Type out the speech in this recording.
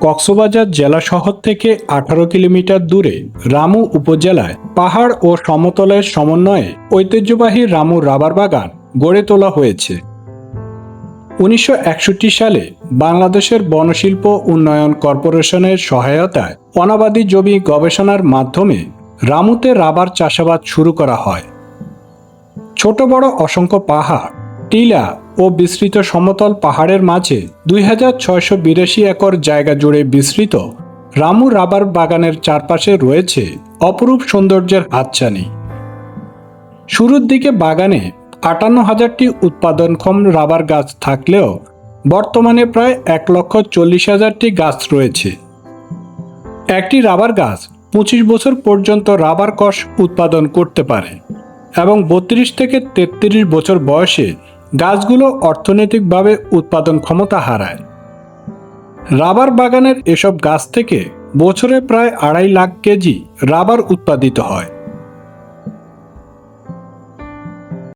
কক্সবাজার জেলা শহর থেকে আঠারো কিলোমিটার দূরে রামু উপজেলায় পাহাড় ও সমতলের সমন্বয়ে ঐতিহ্যবাহী রামু রাবার বাগান গড়ে তোলা হয়েছে। উনিশশো একষট্টি সালে বাংলাদেশের বনশিল্প উন্নয়ন কর্পোরেশনের সহায়তায় অনাবাদী জমি গবেষণার মাধ্যমে রামুতে রাবার চাষাবাদ শুরু করা হয়। ছোট বড় অসংখ্য পাহাড় টিলা ও বিস্তৃত সমতল পাহাড়ের মাঝে দুই হাজার ছয়শো বিরাশি একর জায়গা জুড়ে বিস্তৃত। রামু রাবার বাগানের চারপাশে রয়েছে অপরূপ সৌন্দর্যের হাতছানি। শুরুর দিকে বাগানে আটান্ন হাজারটি উৎপাদনক্ষম রাবার গাছ থাকলেও বর্তমানে প্রায় এক লক্ষ চল্লিশ হাজারটি গাছ রয়েছে। একটি রাবার গাছ পঁচিশ বছর পর্যন্ত রাবার কষ উৎপাদন করতে পারে এবং বত্রিশ থেকে তেত্রিশ বছর বয়সে গাছগুলো অর্থনৈতিকভাবে উৎপাদন ক্ষমতা হারায়। রাবার বাগানের এসব গাছ থেকে বছরে প্রায় আড়াই লাখ কেজি রাবার উৎপাদিত হয়।